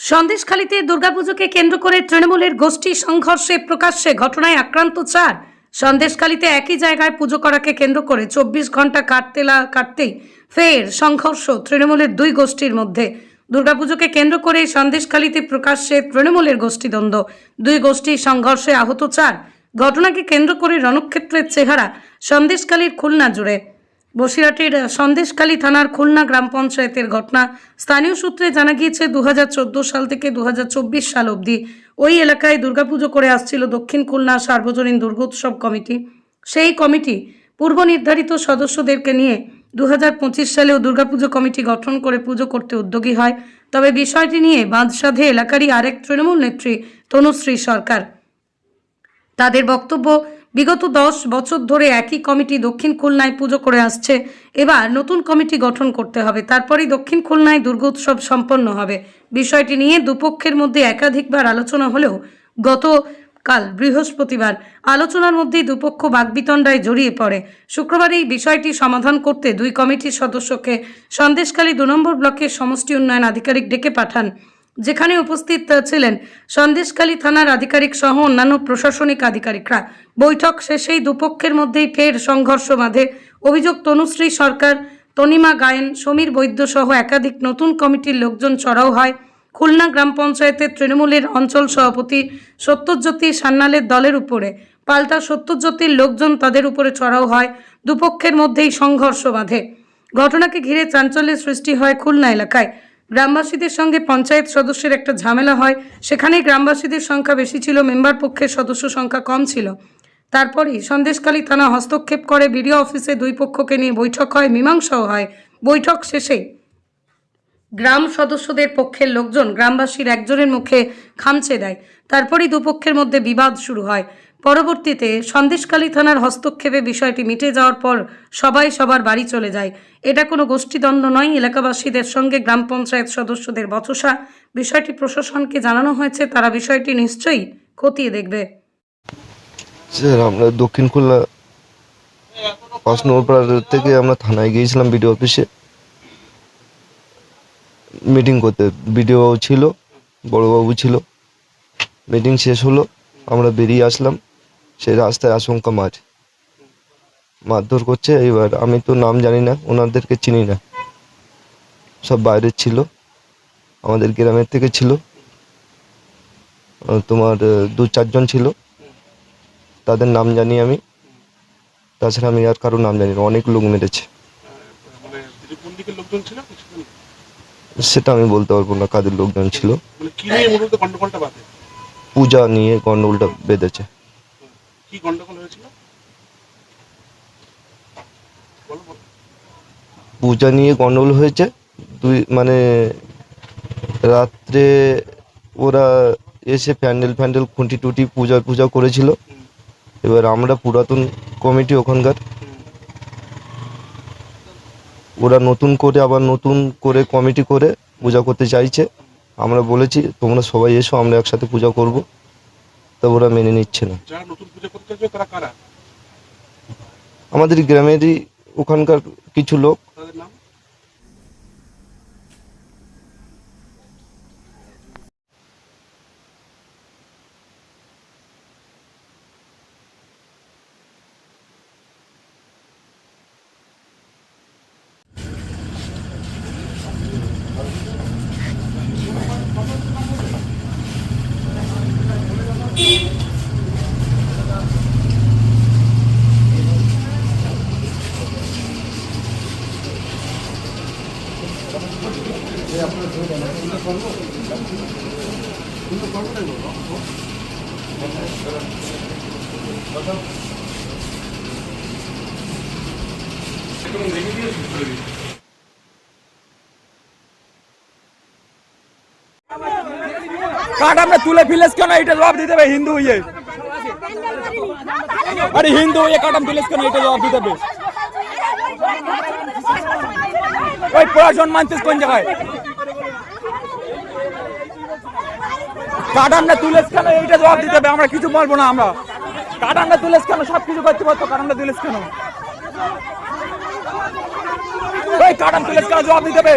সন্দেশখালীতে দুর্গাপুজোকে কেন্দ্র করে তৃণমূলের গোষ্ঠী সংঘর্ষে প্রকাশ্যে ঘটনায় আক্রান্ত চার। সন্দেশখালীতে একই জায়গায় পুজো করাকে কেন্দ্র করে চব্বিশ ঘণ্টা কাটতে কাটতেই ফের সংঘর্ষ তৃণমূলের দুই গোষ্ঠীর মধ্যে। দুর্গাপুজোকে কেন্দ্র করে সন্দেশখালীতে প্রকাশ্যে তৃণমূলের গোষ্ঠীদ্বন্দ্ব। দুই গোষ্ঠীর সংঘর্ষে আহত চার। ঘটনাকে কেন্দ্র করে রণক্ষেত্রের চেহারা সন্দেশখালীর খুলনা জুড়ে। বসিরহাটের সন্দেশখালী থানার খুলনা গ্রাম পঞ্চায়েতের ঘটনা স্থানীয় সূত্রে জানা গিয়েছে, দুহাজার চোদ্দ সাল থেকে দুহাজার চব্বিশ সাল অবধি ওই এলাকায় দুর্গাপুজো করে আসছিল দক্ষিণ খুলনা সার্বজনীন দুর্গোৎসব কমিটি। সেই কমিটি পূর্ব নির্ধারিত সদস্যদেরকে নিয়ে দু হাজার পঁচিশ সালেও দুর্গাপুজো কমিটি গঠন করে পুজো করতে উদ্যোগী হয়। তবে বিষয়টি নিয়ে বাঁধসাধে এলাকারই আরেক তৃণমূল নেত্রী তনুশ্রী সরকার। তাদের বক্তব্য বিগত দশ বছর ধরে একই কমিটি দক্ষিণ খুলনায় পুজো করে আসছে। এবার নতুন কমিটি গঠন করতে হবে। তারপরেই দক্ষিণ খুলনায় দুর্গোৎসব সম্পন্ন হবে। বিষয়টি নিয়ে দুপক্ষের মধ্যে একাধিকবার আলোচনা হলেও গতকাল বৃহস্পতিবার আলোচনার মধ্যেই দুপক্ষ বাগবিতণ্ডায় জড়িয়ে পড়ে। শুক্রবার এই বিষয়টি সমাধান করতে দুই কমিটির সদস্যকে সন্দেশখালী দু নম্বর ব্লকের সমষ্টি উন্নয়ন আধিকারিক ডেকে পাঠান। যেখানে উপস্থিত ছিলেন সন্দেশখালী থানার আধিকারিক সহ অন্যান্য প্রশাসনিক আধিকারিকরা। বৈঠক শেষেই দুপক্ষের মধ্যেই ফের সংঘর্ষ বাঁধে। অভিযোগ, তনুশ্রী সরকার, তনিমা গায়েন, সমীর বৈদ্য সহ একাধিক নতুন কমিটির লোকজন চড়াও হয়। খুলনা গ্রাম পঞ্চায়েতের তৃণমূলের অঞ্চল সভাপতি সত্যজ্যোতি সান্যালের দলের উপরে। পাল্টা সত্যজ্যোতির লোকজন তাদের উপরে চড়াও হয়। দুপক্ষের মধ্যেই সংঘর্ষ বাঁধে। ঘটনাকে ঘিরে চাঞ্চল্যের সৃষ্টি হয় খুলনা এলাকায়। গ্রামবাসীদের সঙ্গে পঞ্চায়েত সদস্যের একটা ঝামেলা হয়। সেখানে গ্রামবাসীদের সংখ্যা বেশি ছিল, মেম্বার পক্ষের সদস্য সংখ্যা কম ছিল। তারপরই সন্দেশখালী থানা হস্তক্ষেপ করে বিডিও অফিসে দুই পক্ষকে নিয়ে বৈঠক হয়, মীমাংসাও হয়। বৈঠক শেষে গ্রাম সদস্যদের পক্ষের লোকজন গ্রামবাসীর একজনের মুখে খামচে দেয়। তারপরই দুপক্ষের মধ্যে বিবাদ শুরু হয়। পরবর্তীতে সন্দেশকালী থানার হস্তক্ষেপে বিষয়টি মিটে যাওয়ার পর সবাই সবার বাড়ি চলে যায়। এটা কোনো গোষ্ঠীদ্বন্দ্ব নয়, এলাকাবাসীদের সঙ্গে গ্রাম পঞ্চায়েত সদস্যদের বচসা। বিষয়টি প্রশাসনকে জানানো হয়েছে, তারা বিষয়টি নিশ্চয়ই খতিয়ে দেখবে। স্যার, আমরা দক্ষিণ খুলনা পাঁচ নম্বর পাড়া থেকে আমরা থানায় গিয়েছিলাম বিডিও অফিসে। মিটিং করতে, বিডিও ছিল, বড়বাবু ছিল। মিটিং শেষ হলো, আমরা বেরিয়ে আসলাম। সেই রাস্তায় আশঙ্কা মার মারধর করছে এবার আমি তো নাম জানি না ওনাদেরকে চিনি না। সব বাইরের ছিল আমাদের গ্রামের থেকে ছিল। তোমার দু চারজন ছিল। তাদের নাম জানি আমি। তাছাড়া আমি আর কারও নাম জানি না অনেক লোক মেরেছে? সেটা আমি বলতে পারব না কাদের লোকজন ছিল। মানে পূজা নিয়ে গন্ডগোলটা বেঁধেছে। কি গন্ডগোল হয়েছিল? পূজা নিয়ে গন্ডগোল হয়েছে? দুই মানে রাত্রে ওরা এসে প্যান্ডেল ফ্যান্ডেল খুঁটি টুটি পূজা পূজা করেছিল। এবার আমরা পুরাতন কমিটি ওখানকার। ওরা নতুন করে আবার নতুন করে কমিটি করে পূজা করতে চাইছে। আমরা বলেছি তোমরা সবাই এসো আমরা একসাথে পূজা করব। তা ওরা মেনে নিচ্ছে না। আমাদের গ্রামেরই ওখানকার কিছু চাইছে তারা কারা আমাদের গ্রামেরই ওখানকার কিছু লোক তাদের নাম কাঠ আমরা তুলে ফিলেস কেন? এটা জবাব দিতে হবে হিন্দু হয়ে আরে হিন্দু হয়ে কাটাম ফিলেস কেন? এটা জবাব দিতে হবে। ওই প্রশাসন মানছিস কোন জায়গায়? কাঠ আমরা তুলেস কেন? এইটা জবাব দিতে হবে। আমরা কিছু বলব না আমরা। কাঠ আমরা তুলেস কেন? সব কিছু করতে পারতো। কাঠ আমরা তুলেস কেন? ওই কাঠ তুলেস কেন? জবাব দিতে হবে।